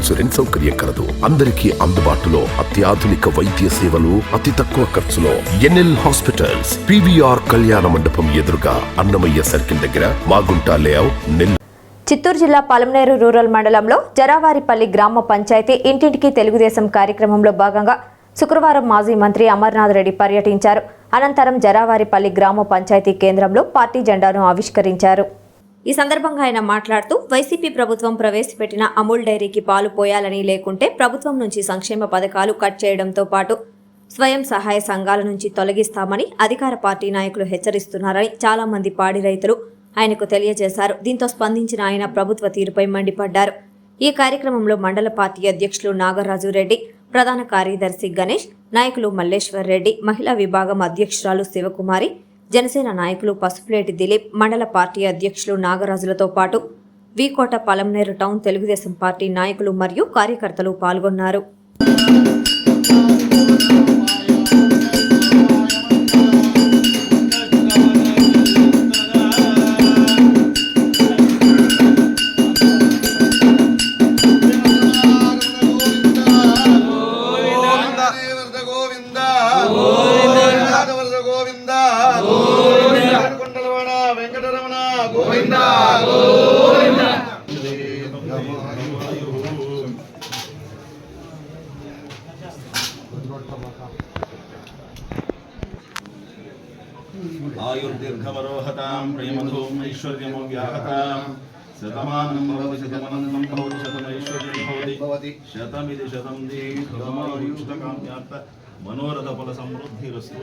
Insurance సౌకర్యం కలదు. అందరికీ అందుబాటులో అత్యాధునిక వైద్య సేవలు అతి తక్కువ ఖర్చులో. ఎన్ఎల్ హాస్పిటల్స్ పివిఆర్ కళ్యాణ మండపం ఎదురుగా అన్నమయ్య సర్కిల్ దగ్గర మాగుంటా లేఅవుట్ నెల్ చిత్తూరు జిల్లా పలమనేరు రూరల్ మండలంలో జరావారిపల్లి గ్రామ పంచాయతీ ఇంటింటికి తెలుగుదేశం కార్యక్రమంలో భాగంగా శుక్రవారం మాజీ మంత్రి అమర్నాథ్ రెడ్డి పర్యటించారు. అనంతరం జరావారిపల్లి గ్రామ పంచాయతీ కేంద్రంలో పార్టీ జెండాను ఆవిష్కరించారు. ఈ సందర్భంగా ఆయన మాట్లాడుతూ వైసీపీ ప్రభుత్వం ప్రవేశపెట్టిన అమూల్ డైరీకి పాలు పోయాలని లేకుంటే ప్రభుత్వం నుంచి సంక్షేమ పథకాలు కట్ చేయడంతో పాటు స్వయం సహాయ సంఘాల నుంచి తొలగిస్తామని అధికార పార్టీ నాయకులు హెచ్చరిస్తున్నారని చాలా మంది పాడి రైతులు ఆయనకు తెలియజేశారు. దీంతో స్పందించిన ఆయన ప్రభుత్వ తీరుపై మండిపడ్డారు. ఈ కార్యక్రమంలో మండల పార్టీ అధ్యక్షులు నాగరాజు రెడ్డి ప్రధాన కార్యదర్శి గణేష్ నాయకులు మల్లేశ్వర్ రెడ్డి మహిళా విభాగం అధ్యక్షురాలు శివకుమారి జనసేన నాయకులు పసుపులేటి దిలీప్ మండల పార్టీ అధ్యక్షులు నాగరాజులతో పాటు వీకోట పలంనేరు టౌన్ తెలుగుదేశం పార్టీ నాయకులు మరియు కార్యకర్తలు పాల్గొన్నారు. गोविंदा गोविंदा आयुर्दीर्घवरोहतां प्रेमधूम् ऐश्वर्यमो व्याहताम् शतमानं भवति शतमनन्दं भवति शतमैश्वर्यं भवति। शतमिति शतं दीर्घमायुष्टकाम्यार्थ मनोरथफलसमृद्धिरस्तु।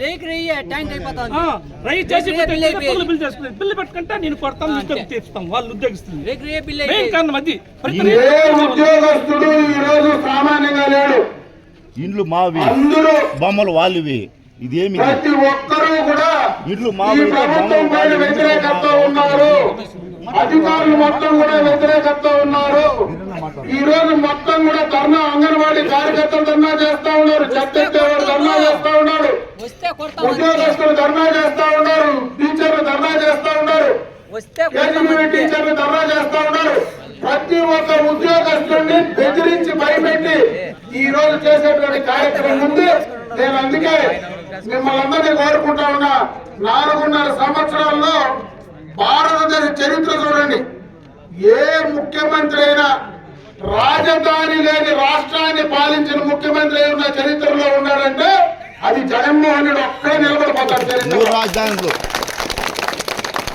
రేక్ రేయి ట్యాంక్ అయిపోతుంది. ఆ, రైతు చేసి రేపు పెట్టి బిల్లు ఎప్పుడు బిల్లు చేసుకునేది బిల్లు పెట్టుకుంటే నేను కొడతాను వాళ్ళు ఉద్యోగిస్తుంది మెయిన్ కారణం అది. ఉద్యోగస్తుడు ఈ రోజు సామాన్యంగా లేడు. ఇండ్లు మావి. అందరూ బొమ్మలు వాళ్ళవి. ఇదేమి? ప్రతి ఒక్కరూ కూడా ప్రభుత్వం పైన వ్యతిరేకత ఉన్నారు. అధికారులు మొత్తం కూడా వ్యతిరేకత ఉన్నారు. ఈ రోజు మొత్తం కూడా ధర్నా అంగన్వాడీ కార్యకర్తలు ధర్నా చేస్తా ఉన్నారు. చెత్తెత్తేవారు ధర్నా చేస్తా ఉన్నారు. ఉద్యోగస్తులు ధర్నా చేస్తా ఉన్నారు. టీచర్లు ధర్నా చేస్తా ఉన్నారు. టీచర్లు ధర్నా చేస్తా ఉన్నారు. ప్రతి ఒక్క ఉద్యోగస్తుడిని బెదిరించి భయపెట్టి ఈ రోజు చేసేటువంటి కార్యక్రమం ఉంది. నేను అందుకే మిమ్మల్ని అందరినీ కోరుకుంటా ఉన్నా. నాలుగున్నర సంవత్సరాల్లో భారతదేశ చరిత్ర చూడండి. ఏ ముఖ్యమంత్రి అయినా రాజధాని లేని రాష్ట్రాన్ని పాలించిన ముఖ్యమంత్రి ఉన్న చరిత్రలో ఉన్నాడంటే అది జగన్మోహన్ రెడ్డి ఒక్కడే నిలబడిపోతాడు రాజధానులు?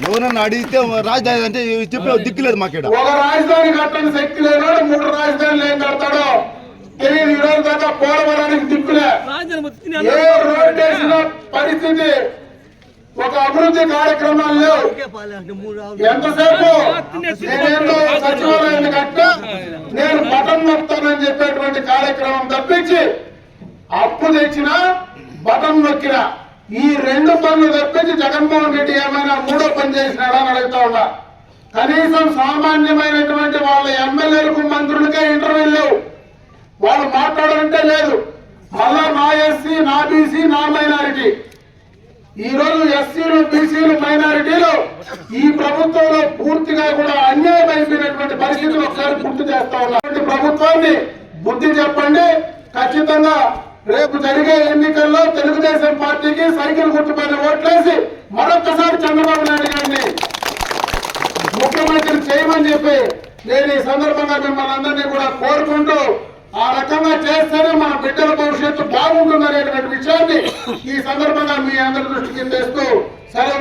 ఎవరన్నా అడిగితే రాజధాని అంటే చెప్పే దిక్కులేదు మాకేడ ఒక రాజధాని కట్టని శక్తి లేనాడు మూడు రాజధానులు ఏం కడతాడో తెలియదు ఈ రోజు దాకా పోలవరానికి దిక్కులే. రాజధాని మొత్తం తినే ఏ రోడ్ వేసిన పరిస్థితి ఒక అభివృద్ధి కార్యక్రమాలు లేవు ఎంతసేపు నేనేదో సచివాలయాన్ని కట్ట నేను బటన్ నొక్కుతానని చెప్పేటువంటి కార్యక్రమం తప్పించి అప్పు తెచ్చిన బటన్ నొక్కిన ఈ రెండు పనులు తప్పించి జగన్మోహన్ రెడ్డి ఏమైనా మూడో పని చేసినాడా అని అడుగుతా ఉన్నా. కనీసం సామాన్యమైనటువంటి వాళ్ళ ఎమ్మెల్యేలకు మంత్రులకే ఇంటర్వ్యూ లేవు. వాళ్ళు మాట్లాడాలంటే లేదు. మళ్ళా నా ఎస్సీ నా బీసీ నా మైనారిటీ. ఈరోజు ఎస్సీలు బీసీలు మైనారిటీలు ఈ ప్రభుత్వంలో పూర్తిగా కూడా అన్యాయం అయిపోయినటువంటి పరిస్థితులు ఒకసారి గుర్తు చేస్తా ఉన్నారు ప్రభుత్వాన్ని బుద్ధి చెప్పండి. ఖచ్చితంగా రేపు జరిగే ఎన్నికల్లో తెలుగుదేశం పార్టీకి సైకిల్ గుర్తుపైన ఓట్లేసి మరొకసారి చంద్రబాబు నాయుడు గారిని ముఖ్యమంత్రి చేయమని చెప్పి నేను ఈ సందర్భంగా మిమ్మల్ని అందరినీ కూడా కోరుకుంటూ ఆ రకంగా చేస్తేనే మన బిడ్డల భవిష్యత్తు బాగుంటుందనేటువంటి విషయాన్ని ఈ సందర్భంగా మీ అందరి దృష్టికి తెస్తూ సెలవు